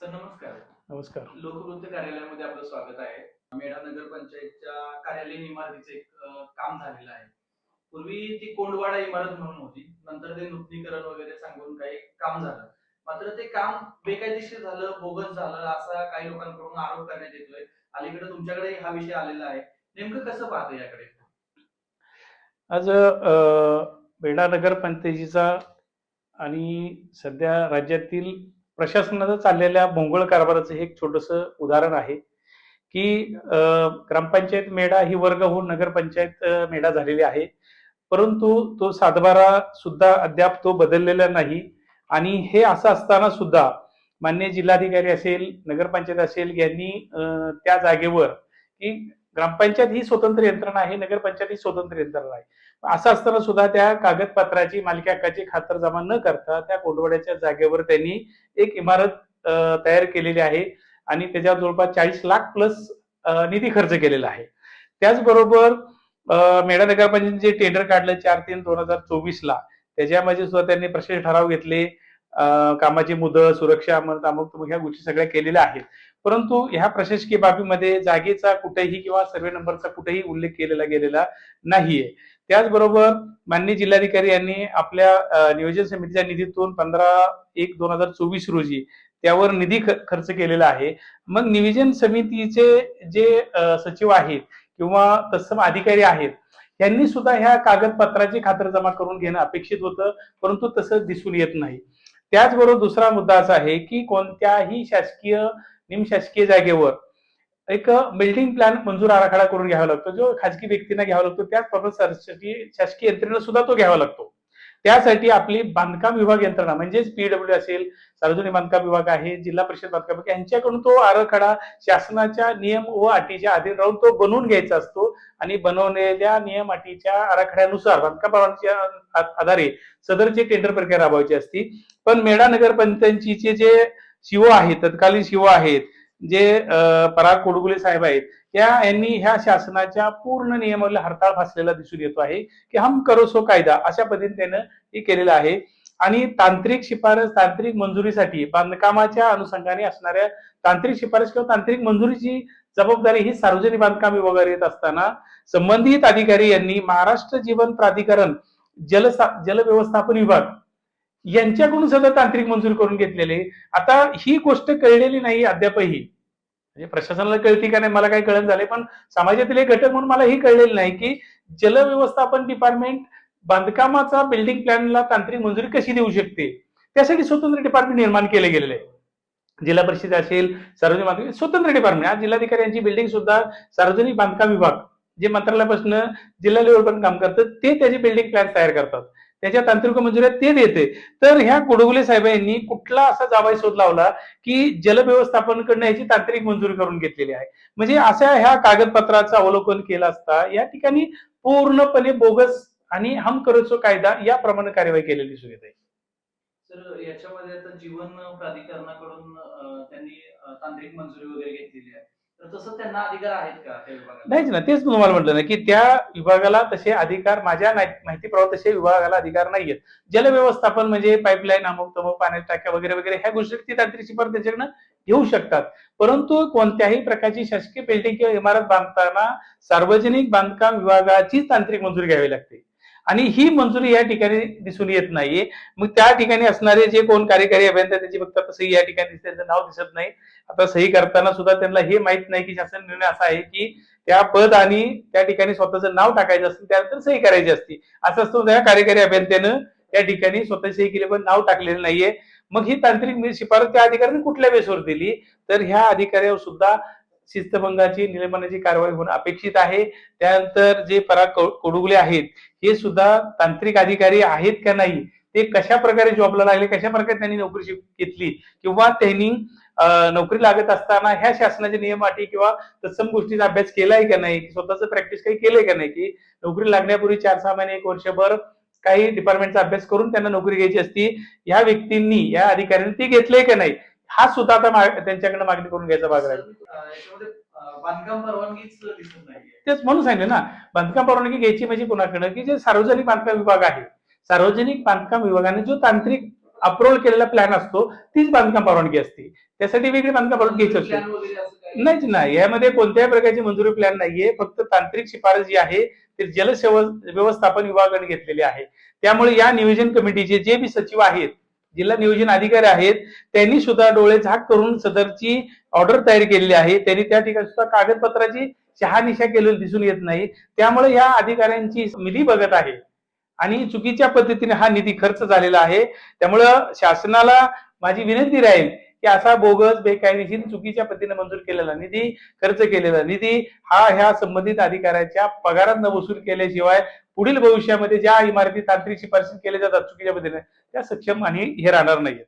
Sir नमस्कार. नमस्कार. लोकवृत्त कार्यालयामध्ये आपलं स्वागत आहे. मेढा नगर पंचायतच्या कार्यालयीन इमारतीचं काम झालेलं आहे. पूर्वी ती कोंडवाडा इमारत म्हणून होती. नंतर ते नूतनीकरण वगैरे सांगून काही काम झालं. मात्र ते काम बेकायदेशीर झालं बोगस झालं असा काही लोकांकडून आरोप करण्यात येतोय. अलीकडे तुमच्याकडे हा विषय आलेला आहे. नेमकं कसं पाहतं याकडे? आज बेडा नगर पंचायतीचा आणि सध्या राज्यातील प्रशासनाचं चाललेल्या भोंगळ कारभाराचं हे एक छोटंसं उदाहरण आहे की ग्रामपंचायत मेढा ही वर्ग होऊन नगरपंचायत मेढा झालेली आहे. परंतु तो सातबारा सुद्धा अद्याप तो बदललेला नाही. आणि हे असं असताना सुद्धा मान्य जिल्हाधिकारी असेल नगरपंचायत असेल यांनी त्या जागेवर की ग्रामपंचायत ही स्वतंत्र यंत्रणा आहे नगरपंचायत ही स्वतंत्र यंत्रणा आहे. असं असताना सुद्धा त्या कागदपत्राची मालकी हक्काची खातरजमा न करता त्या कोंडवड्याच्या जागेवर त्यांनी एक इमारत तयार केलेली आहे आणि त्याच्यावर जवळपास चाळीस लाख प्लस निधी खर्च केलेला आहे. त्याचबरोबर मेढा नगरपंचायत जे टेंडर काढलं चार तीन दोन हजार चोवीस ला त्याच्यामध्ये सुद्धा त्यांनी प्रशस्त ठराव घेतले. कामाची मुदत सुरक्षा अमल अमुक ह्या गोष्टी सगळ्या केलेल्या आहेत. परंतु ह्या प्रशासकीय बाबीमध्ये जागेचा कुठेही किंवा सर्वे नंबरचा कुठेही उल्लेख केलेला गेलेला नाहीये. त्याचबरोबर माननीय जिल्हाधिकारी यांनी आपल्या नियोजन समितीच्या निधीतून पंधरा एक दोन हजार चोवीस रोजी त्यावर निधी खर्च केलेला आहे. मग नियोजन समितीचे जे सचिव आहेत किंवा तत्सम अधिकारी आहेत यांनी सुद्धा ह्या कागदपत्राची खातरजमा करून घेणं अपेक्षित होतं परंतु तसं दिसून येत नाही. त्याचबरोबर दुसरा मुद्दा असा आहे की कोणत्याही शासकीय निमशासकीय जागेवर एक बिल्डिंग प्लॅन मंजूर आराखडा करून घ्यावा लागतो. जो खाजगी व्यक्तींना घ्यावा लागतो त्याचप्रमाणे शासकीय शासकीय यंत्रणेला सुद्धा तो घ्यावा लागतो. त्यासाठी आपली बांधकाम विभाग यंत्रणा म्हणजेच पीडब्ल्यू असेल सार्वजनिक बांधकाम विभाग आहे जिल्हा परिषद बांधकाम विभाग यांच्याकडून तो आराखडा शासनाच्या नियम व अटीच्या अधीन राहून तो बनवून घ्यायचा असतो. आणि बनवलेल्या नियम अटीच्या आराखड्यानुसार बांधकाम आधारे सदरची टेंडर प्रक्रिया राबवायची असती. पण मेढा नगर पंचायतीचे जे शिव आहेत तत्कालीन शिव आहेत जे पराग कोडगुले साहेब आहेत त्या यांनी ह्या शासनाच्या पूर्ण नियमावली हरताळ फासलेला दिसून येतो आहे की हम करो सो कायदा अशा पद्धतीने त्यानं हे केलेलं आहे. आणि तांत्रिक शिफारस तांत्रिक मंजुरीसाठी बांधकामाच्या अनुषंगाने असणाऱ्या तांत्रिक शिफारस किंवा तांत्रिक मंजुरीची जबाबदारी ही सार्वजनिक बांधकाम विभागावर येत असताना संबंधित अधिकारी यांनी महाराष्ट्र जीवन प्राधिकरण जल जल व्यवस्थापन विभाग यांच्याकडून सुद्धा तांत्रिक मंजूर करून घेतलेले. आता ही गोष्ट कळलेली नाही अद्यापही. म्हणजे प्रशासनाला कळती का नाही मला काही कळण झाले पण समाजातील एक घटक म्हणून मला ही कळलेलं नाही की जल व्यवस्थापन डिपार्टमेंट बांधकामाचा बिल्डिंग प्लॅनला तांत्रिक मंजुरी कशी देऊ शकते? त्यासाठी स्वतंत्र डिपार्टमेंट निर्माण केले गेलेले. आहे जिल्हा परिषद असेल सार्वजनिक बांधकाम स्वतंत्र डिपार्टमेंट आज जिल्हाधिकारी यांची बिल्डिंग सुद्धा सार्वजनिक बांधकाम विभाग जे मंत्रालयापासून जिल्हा लेवलपर्यंत काम करतात ते त्याची बिल्डिंग प्लॅन तयार करतात. त्याच्या तांत्रिक मंजुऱ्या ते देते. तर ह्या कोडगुले साहेब यांनी कुठला असा जावाई शोध लावला की जल व्यवस्थापनकडनं याची तांत्रिक मंजुरी करून घेतलेली आहे. म्हणजे अशा ह्या कागदपत्राचं अवलोकन केलं असता या ठिकाणी पूर्णपणे बोगस आणि हम करोचो कायदा याप्रमाणे कार्यवाही केलेली दिसून येते तर याच्यामध्ये आता जीवन प्राधिकरणाकडून त्यांनी तांत्रिक मंजुरी वगैरे घेतलेली आहे. तसं त्यांना अधिकार आहेत का त्या विभागाला? नाहीच ना तेच तुम्हाला म्हटलं ना की त्या विभागाला तसे अधिकार माझ्या माहिती प्रवाह तसे विभागाला अधिकार नाहीयेत. जल व्यवस्थापन म्हणजे पाईपलाईन अमुक तमुक पाण्याच्या टाक्या वगैरे वगैरे ह्या गोष्टी ती तांत्रिक शिफारस त्याच्याकडनं घेऊ शकतात. परंतु कोणत्याही प्रकारची शासकीय बिल्डिंग किंवा इमारत बांधताना सार्वजनिक बांधकाम विभागाचीच तांत्रिक मंजुरी घ्यावी लागते. आणि ही मंजुरी या ठिकाणी दिसून येत नाहीये. मग त्या ठिकाणी असणारे जे कोण कार्यकारी अभियंता त्याची फक्त आता सही या ठिकाणी त्यांचं नाव दिसत नाही. आता सही करताना सुद्धा त्यांना हे माहीत नाही की शासन निर्णय असा आहे की त्या पद आणि त्या ठिकाणी स्वतःचं नाव टाकायचं असतं त्यानंतर सही करायची असते. असं असतं त्या कार्यकारी अभियंत्यानं त्या ठिकाणी स्वतः सही केली पण नाव टाकलेलं नाहीये. मग ही तांत्रिक शिफारस त्या अधिकाऱ्याने कुठल्या बेसवर दिली? तर ह्या अधिकाऱ्यावर सुद्धा शिस्तभंगाची निलंबनाची कारवाई होणं अपेक्षित आहे. त्यानंतर जे पराग कोडुगले आहेत हे सुद्धा तांत्रिक अधिकारी आहेत का नाही? ते कशा प्रकारे जॉबला लागले? कशा प्रकारे त्यांनी नोकरी घेतली? किंवा त्यांनी नोकरी लागत असताना ह्या शासनाचे नियम अटी किंवा तत्सम गोष्टीचा अभ्यास केलाय का नाही? स्वतःच प्रॅक्टिस काही केलंय का नाही? की नोकरी लागण्यापूर्वी चार सहा महिने एक वर्षभर काही डिपार्टमेंटचा अभ्यास करून त्यांना नोकरी घ्यायची असती. या व्यक्तींनी या अधिकाऱ्यांनी ती घेतलंय का नाही? हा सुद्धा आता त्यांच्याकडे मागणी करून घ्यायचा भाग राहील. बांधकाम परवानगीच दिसत नाहीये. तेच म्हणून सांगितलं ना बांधकाम परवानगी घ्यायची म्हणजे कोणाकडे की जे सार्वजनिक बांधकाम विभाग आहे. सार्वजनिक बांधकाम विभागाने जो तांत्रिक अप्रुव्हल केलेला प्लॅन असतो तीच बांधकाम परवानगी असते. त्यासाठी वेगळी बांधकाम परवानगी घ्यायची असते? नाहीच नाही यामध्ये कोणत्याही प्रकारची मंजुरी प्लॅन नाहीये. फक्त तांत्रिक शिफारस जी आहे ते जलसेव व्यवस्थापन विभागाने घेतलेली आहे. त्यामुळे या नियोजन कमिटीचे जे बी सचिव आहेत जिल्हा नियोजन अधिकारी आहेत त्यांनी सुद्धा डोळे झाक करून सदरची ऑर्डर तयार केलेली आहे. त्यांनी त्या ठिकाणी सुद्धा कागदपत्राची शहानिशा केलेली दिसून येत नाही. त्यामुळे या अधिकाऱ्यांची मिली बघत आहे. आणि चुकीच्या पद्धतीने हा निधी खर्च झालेला आहे. त्यामुळं शासनाला माझी विनंती राहील की असा बोगस बेकायदेशीर चुकीच्या पद्धतीने मंजूर केलेला निधी खर्च केलेला निधी हा ह्या संबंधित अधिकाऱ्याच्या पगारात न वसूल केल्याशिवाय पुढील भविष्यामध्ये ज्या इमारती तांत्रिक शिफारशी केल्या जातात चुकीच्या पद्धतीने त्या सक्षम आणि हे राहणार नाहीत